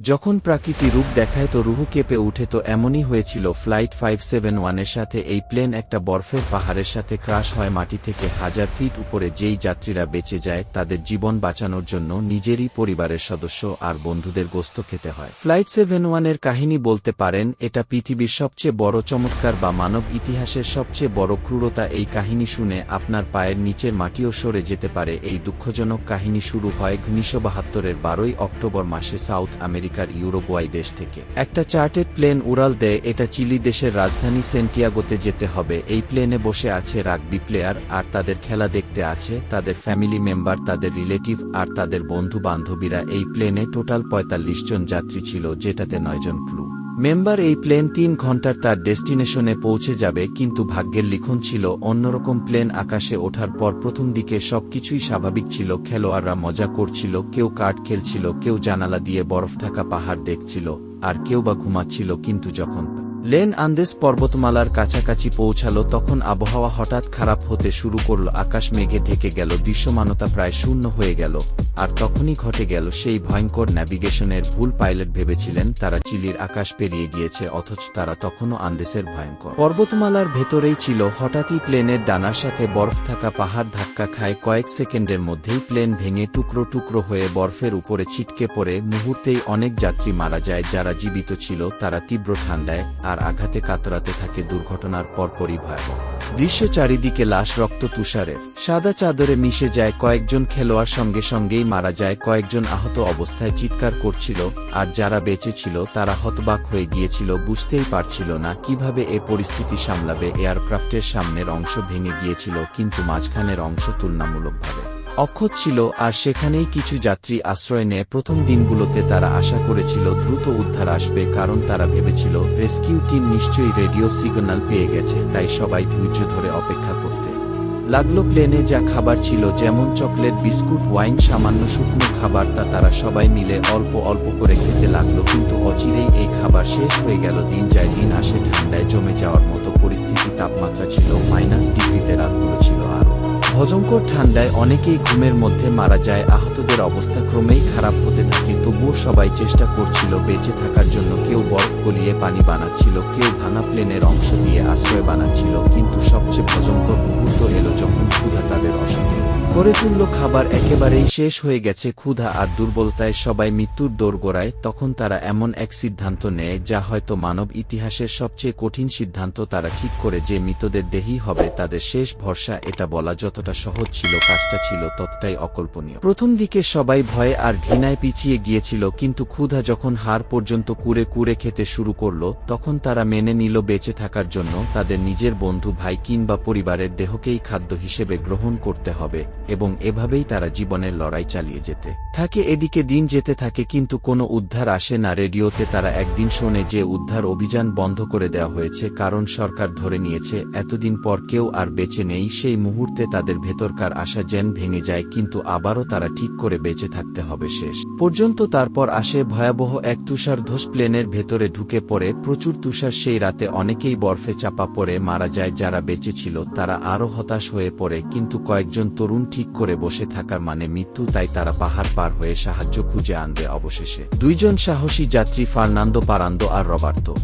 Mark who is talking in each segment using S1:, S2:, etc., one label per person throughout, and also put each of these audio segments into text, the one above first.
S1: যখন প্রাকৃতি রূপ দেখায় তো রুহু কেঁপে উঠে তো এমনই হয়েছিল। ফ্লাইট ফাইভ সেভেন ওয়ানের সাথে এই প্লেন একটা বরফের পাহাড়ের সাথে ক্রাশ হয় মাটি থেকে হাজার ফিট উপরে। যেই যাত্রীরা বেঁচে যায়, তাদের জীবন বাঁচানোর জন্য নিজেরই পরিবারের সদস্য আর বন্ধুদের গোস্ত খেতে হয়। ফ্লাইট সেভেন ওয়ানের কাহিনী বলতে পারেন, এটা পৃথিবীর সবচেয়ে বড় চমৎকার বা মানব ইতিহাসের সবচেয়ে বড় ক্রূরতা। এই কাহিনী শুনে আপনার পায়ের নিচের মাটিও সরে যেতে পারে। এই দুঃখজনক কাহিনী শুরু হয় উনিশশো বাহাত্তরের বারোই অক্টোবর মাসে সাউথ আমেরিকার ইউরোগুয়াই দেশ থেকে। একটা চার্টেড প্লেন উড়াল দেয়, এটা চিলি দেশের রাজধানী সেন্টিয়াগোতে যেতে হবে। এই প্লেনে বসে আছে রাগবি প্লেয়ার, আর তাদের খেলা দেখতে আছে, তাদের ফ্যামিলি মেম্বার, তাদের রিলেটিভ, আর তাদের বন্ধু বান্ধবীরা এই প্লেনে টোটাল পঁয়তাল্লিশ জন যাত্রী ছিল, যেটাতে নয়জন ক্রু। মেম্বার এই প্লেন তিন ঘণ্টার তার ডেস্টিনেশনে পৌঁছে যাবে কিন্তু ভাগ্যের লিখন ছিল অন্যরকম প্লেন আকাশে ওঠার পর প্রথম দিকে সবকিছুই স্বাভাবিক ছিল, খেলোয়াড়রা মজা করছিল, কেউ কাঠ খেলছিল, কেউ জানালা দিয়ে বরফ থাকা পাহাড় দেখছিল, আর কেউ বা ঘুমাচ্ছিল কিন্তু যখন। লেন আন্দেস পর্বতমালার কাছাকাছি পৌঁছালো তখন আবহাওয়া হঠাৎ খারাপ হতে শুরু করল। আকাশ মেঘে ঢেকে গেল, দৃশ্যমানতা প্রায় শূন্য হয়ে গেল। আর তখনই ঘটে গেল সেই ভয়ঙ্কর ন্যাভিগেশনের ভুল পাইলট ভেবেছিলেন তারা চিলির আকাশ পেরিয়ে গিয়েছে, অথচ তারা তখনও আন্দেসের ভয়ঙ্কর। পর্বতমালার ভেতরেই ছিল হঠাৎই প্লেনের ডানার সাথে বরফ থাকা পাহাড় ধাক্কা খায় কয়েক সেকেন্ডের মধ্যেই প্লেন ভেঙে টুকরো টুকরো হয়ে বরফের উপরে ছিটকে পড়ে। মুহূর্তেই অনেক যাত্রী মারা যায়, যারা জীবিত ছিল তারা তীব্র ঠান্ডায়, আর আঘাতে কাতরাতে থাকে দুর্ঘটনার পরপরই ভয়াবহ। দৃশ্য চারিদিকে লাশ রক্ত তুষারে, সাদা চাদরে মিশে যায় কয়েকজন খেলোয়াড় সঙ্গে সঙ্গেই মারা যায় কয়েকজন আহত অবস্থায় চিৎকার করছিল, আর যারা বেঁচে ছিল তারা হতবাক হয়ে গিয়েছিল, বুঝতেই পারছিল না কীভাবে এ পরিস্থিতি সামলাবে, এয়ারক্রাফটের সামনের অংশ ভেঙে গিয়েছিল, কিন্তু মাঝখানের অংশ তুলনামূলকভাবে। অক্ষত ছিল আর সেখানেই কিছু যাত্রী আশ্রয় নেয়। প্রথম দিনগুলোতে তারা আশা করেছিল দ্রুত উদ্ধার আসবে কারণ তারা ভেবেছিল, রেস্কিউ টিম নিশ্চয়ই রেডিও সিগন্যাল পেয়ে গেছে, তাই সবাই ধৈর্য ধরে অপেক্ষা করতে লাগল প্লেনে যা খাবার ছিল, যেমন চকলেট, বিস্কুট, ওয়াইন, সামান্য শুকনো খাবার তা তারা সবাই মিলে অল্প অল্প করে খেতে লাগল, কিন্তু অচিরেই এই খাবার শেষ হয়ে গেল। দিন যায় দিন আসে, ঠান্ডায় জমে যাওয়ার মতো পরিস্থিতি তাপমাত্রা ছিল, মাইনাস ডিগ্রিতে আরও ভজঙ্কর ঠান্ডায় অনেকেই ঘুমের মধ্যে মারা যায়। আহতদের অবস্থা ক্রমেই খারাপ হতে থাকে। তবুও সবাই চেষ্টা করছিল বেঁচে থাকার জন্য কেউ বরফ গলিয়ে পানি বানাচ্ছিল, কেউ ভাঙা প্লেনের অংশ দিয়ে আশ্রয় বানাচ্ছিল, কিন্তু সবচেয়ে ভজঙ্কর মুহূর্ত এলো যখন ক্ষুধা তাদের অসংখ্য করে তুলল খাবার একেবারেই শেষ হয়ে গেছে ক্ষুধা আর দুর্বলতায় সবাই মৃত্যুর দোরগোড়ায়, তখন তারা এমন এক সিদ্ধান্ত নেয় যা হয়তো মানব ইতিহাসের সবচেয়ে কঠিন সিদ্ধান্ত তারা ঠিক করে যে মৃতদের দেহই হবে তাদের শেষ ভরসা, এটা বলা যতটা সহজ ছিল, কাজটা ছিল ততটাই অকল্পনীয়। প্রথম দিকে সবাই ভয়ে আর ঘৃণায় পিছিয়ে গিয়েছিল, কিন্তু ক্ষুধা যখন হার পর্যন্ত কুড়ে কুড়ে খেতে শুরু করল, তখন তারা মেনে নিল বেঁচে থাকার জন্য তাদের নিজের বন্ধু ভাই কিংবা পরিবারের দেহকেই খাদ্য হিসেবে গ্রহণ করতে হবে, এবং এভাবেই তারা জীবনের লড়াই চালিয়ে যেতে। থাকে এদিকে দিন যেতে থাকে কিন্তু কোনো উদ্ধার আসে না। রেডিওতে তারা একদিন শোনে যে উদ্ধার অভিযান বন্ধ করে দেওয়া হয়েছে, কারণ সরকার ধরে নিয়েছে, এতদিন পর কেউ আর বেঁচে নেই, সেই মুহূর্তে তাদের ভেতরকার আশা জেন ভেঙে যায়, কিন্তু আবারও তারা ঠিক করে বেঁচে থাকতে হবে শেষ পর্যন্ত। তারপর আসে ভয়াবহ এক তুষার ধস প্লেনের ভেতরে ঢুকে পড়ে। প্রচুর তুষার সেই রাতে অনেকেই বরফে চাপা পড়ে মারা যায়, যারা বেঁচে ছিল তারা আরও হতাশ হয়ে পড়ে, কিন্তু কয়েকজন তরুণ ঠিক করে বসে থাকার মানে মৃত্যু, তাই তারা পাহাড় পার হয়ে সাহায্য খুঁজে আনবে অবশেষে। দুইজন সাহসী যাত্রী ফার্নান্দো পারান্দো আর রবার্তো।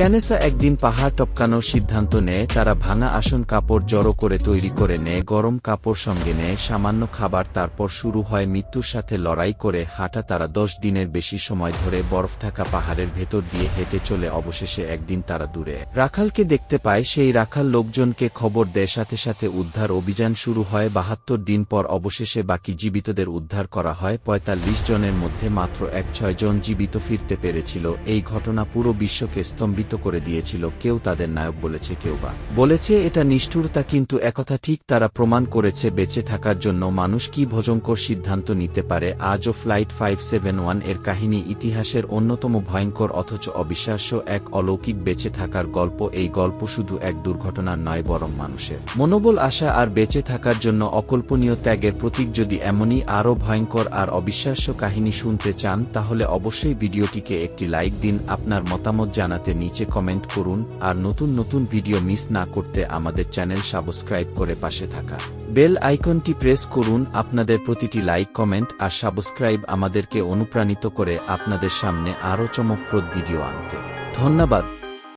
S1: ক্যানেসা একদিন পাহাড় টপকানোর সিদ্ধান্ত নেয়, তারা ভাঙা আসন কাপড় জড়ো করে তৈরি করে নেয়, গরম কাপড় সঙ্গে নেয়, সামান্য খাবার তারপর শুরু হয় মৃত্যুর সাথে লড়াই করে, হাঁটা তারা দশ দিনের বেশি সময় ধরে বরফ থাকা পাহাড়ের ভেতর দিয়ে হেঁটে চলে, অবশেষে একদিন তারা দূরে। রাখালকে দেখতে পায়, সেই রাখাল লোকজনকে খবর দেয়, সাথে সাথে উদ্ধার অভিযান শুরু হয়, বাহাত্তর দিন পর অবশেষে বাকি জীবিতদের উদ্ধার করা হয়, পঁয়তাল্লিশ জনের মধ্যে মাত্র এক ছয় জন জীবিত ফিরতে পেরেছিল। এই ঘটনা পুরো বিশ্বকে স্তম্ভিত করে দিয়েছিল, কেউ তাদের নায়ক বলেছে কেউ বা বলেছে এটা নিষ্ঠুরতা, কিন্তু একথা ঠিক তারা প্রমাণ করেছে বেঁচে থাকার জন্য মানুষ কি ভজঙ্কর সিদ্ধান্ত নিতে পারে। আজও ফ্লাইট ফাইভ সেভেন ওয়ানের কাহিনী ইতিহাসের অন্যতম ভয়ঙ্কর অথচ অবিশ্বাস্য এক অলৌকিক বেঁচে থাকার গল্প। এই গল্প শুধু এক দুর্ঘটনার নয়, বরং মানুষের মনোবল, আশা আর বেঁচে থাকার জন্য অকল্পনীয় ত্যাগের প্রতীক। যদি এমনই আরও ভয়ঙ্কর আর অবিশ্বাস্য কাহিনী শুনতে চান, তাহলে অবশ্যই ভিডিওটিকে একটি লাইক দিন। আপনার মতামত জানাতে নিঃ নিচে কমেন্ট করুন, আর নতুন নতুন ভিডিও মিস না করতে আমাদের চ্যানেল সাবস্ক্রাইব করে পাশে থাকা বেল আইকনটি প্রেস করুন, আপনাদের প্রতিটি লাইক, কমেন্ট, আর সাবস্ক্রাইব আমাদেরকে অনুপ্রাণিত করে আপনাদের সামনে আরও চমকপ্রদ ভিডিও আনতে। ধন্যবাদ।